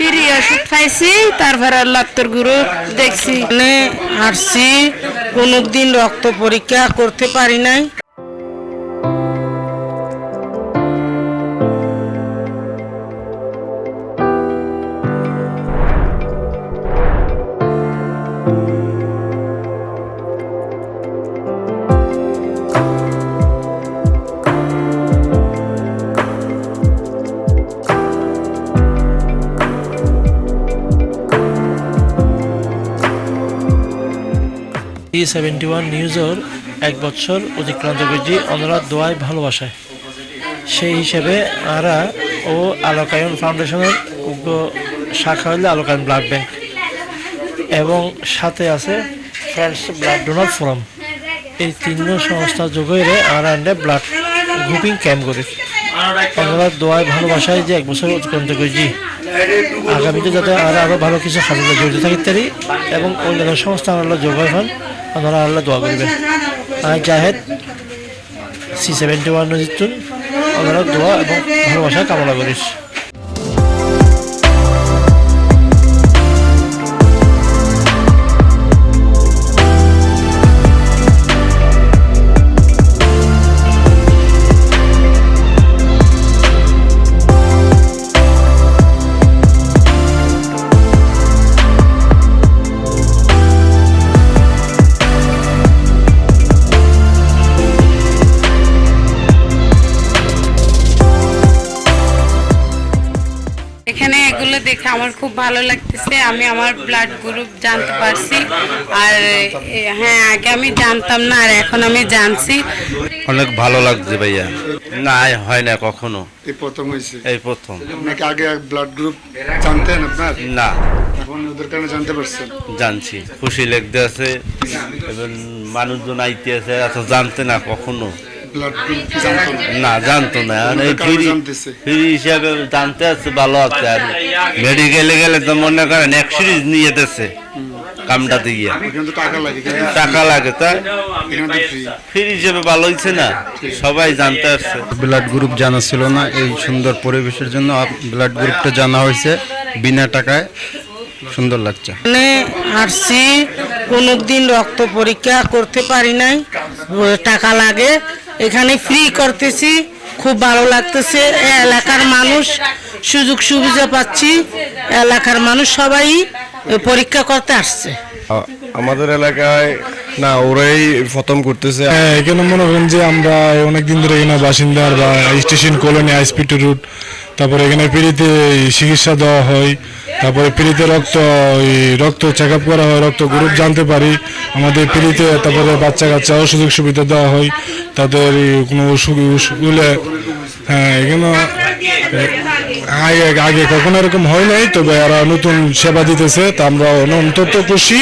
Free ওষুধ খাইছি তারপরে লাত্তর গুরু দেখছি। মানে হাঁটছি, কোনোদিন রক্ত পরীক্ষা করতে পারি নাই। সেভেন্টি ওয়ান নিউজের এক বছর অতিক্রান্ত করেছি অনুরাধ দোয়ায় ভালোবাসায়। সেই হিসেবে আরা ও আলোকায়ন ফাউন্ডেশনের উগ্র শাখা হলে আলোকায়ন ব্লাড ব্যাংক এবং সাথে আছে ফ্রেন্ডস ব্লাড ডোনার ফোরাম এই তিন সংস্থা যোগ হয়ে আর আন্ডে ব্লাড গ্রুপিং ক্যাম্প করি অনুরাধ দোয়ায় ভালোবাসায় যে এক বছর অতিক্রান্ত করেছি আগামীতে যাতে আরও আরও ভালো কিছু হাজার জড়িত থাকে ইত্যাদি, এবং অন্যান্য সংস্থা আল্লাহ যোগ হন আপনারা আল্লাহ দোয়া করবেন। আর জাহেদ সি সেভেন্টি ওয়ান নজিতুন আমরা দোয়া এবং ভালোবাসা কামনা করিস। এখানে এগুলো দেখে আমার খুব ভালো লাগতেছে। আমি আমার ব্লাড গ্রুপ জানতে পারছি। আর হ্যাঁ আগে আমি জানতাম না আর এখন আমি জানছি। অনেক ভালো লাগছে ভাইয়া। না হয় না কখনো। এই প্রথম হয়েছে। এই প্রথম। আপনাকে আগে ব্লাড গ্রুপ জানতেন আপনার? না। এখন ওদের কারণে জানতে পারছেন? জানছি। খুশি লাগতে আছে এবং মানুষজন আইতে আছে এত জানতে না কখনো। না। জানতো না ফ্রি ফ্রি হিসাবে জানতে আছে ভালো আছে আর। মেডিকেলে গেলে তো মনে করেন এক সিরিজ নিয়ে যেতেছে। কামটাতে গিয়া টাকা লাগে তাই? ফ্রি ফ্রি হিসেবে ভালো হয়েছে না? সবাই জানতে আসছে ব্লাড গ্রুপ জানা ছিল না এই সুন্দর পরিবেশের জন্য ব্লাড গ্রুপটা জানা হয়েছে বিনা টাকায়। সুন্দর লাগছে। মানে হাঁটছি কোনোদিন রক্ত পরীক্ষা করতে পারি নাই টাকা লাগে। এখানে ফ্রি করতেছি খুব ভালো লাগতেছে। এলাকার মানুষ সুযোগ সুবিধা পাচ্ছি। এলাকার মানুষ সবাই পরীক্ষা করতে আসছে। আমাদের এলাকায় না ওরাই প্রথম করতেছে। হ্যাঁ এখানে মনে করেন যে আমরা অনেকদিন ধরে এখানে বাসিন্দার বা স্টেশন কলোনি আইসপিটি রুট তারপরে এখানে পিড়িতে চিকিৎসা দেওয়া হয়। তারপরে পিড়িতে রক্ত, ওই রক্ত চেক আপ করা হয়, রক্ত গ্রুপ জানতে পারি। আমাদের পিড়িতে তারপরে বাচ্চা কাচ্চাও সুযোগ সুবিধা দেওয়া হয়। তাদের কোনো অসুখ হলে হ্যাঁ এখানে আগে আগে কখনো এরকম হয় নাই, তবে এরা নতুন সেবা দিতেছে, তা আমরা অন্তত খুশি।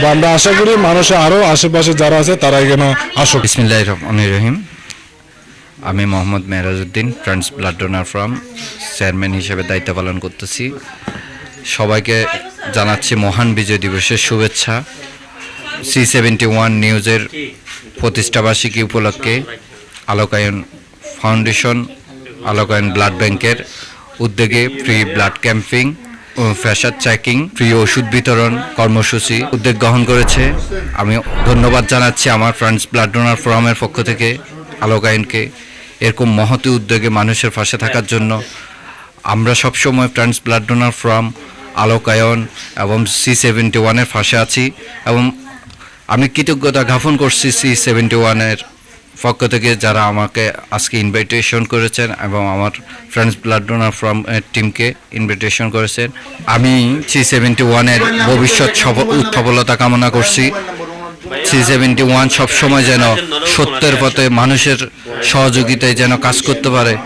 বা আমরা আশা করি মানুষ আরও আশেপাশে যারা আছে তারা এখানে আসুক। বিসমিল্লাহ রহমান রহিম। আমি Mohammad Mehrajuddin friends blood donor from chairman হিসেবে দায়িত্ব পালন করতেছি। সবাইকে জানাচ্ছি মহান বিজয় দিবসের শুভেচ্ছা। সি সেভেন্টি ওয়ান নিউজের প্রতিষ্ঠাবার্ষিকী উপলক্ষে আলোকায়ন ফাউন্ডেশন, আলোকায়ন ব্লাড ব্যাংকের উদ্যোগে ফ্রি ব্লাড ক্যাম্পিং ও চেকিং ফ্রি ওষুধ বিতরণ কর্মসূচি উদ্যোগ গ্রহণ করেছে। আমি ধন্যবাদ জানাচ্ছি আমার ফ্রেন্ডস ব্লাড ডোনার ফোরামের পক্ষ থেকে আলোকায়নকে এরকম মহতি উদ্যোগে মানুষের পাশে থাকার জন্য। আমরা সবসময় friends blood donor from Alokayan এবং সি সেভেন্টি ওয়ানের পাশে আছি এবং আমি কৃতজ্ঞতা জ্ঞাপন করছি সি সেভেন্টি ওয়ানের পক্ষ থেকে যারা আমাকে আজকে ইনভাইটেশন করেছেন এবং আমার ফ্রেন্ডস ব্লাড ডোনার ফ্রম টিমকে ইনভাইটেশন করেছেন। আমি সি সেভেন্টি ওয়ানের ভবিষ্যৎ সফ- উৎফলতা কামনা করছি। সি সেভেন্টি ওয়ান সবসময় যেন সত্যের পথে মানুষের সহযোগিতায় যেন কাজ করতে পারে।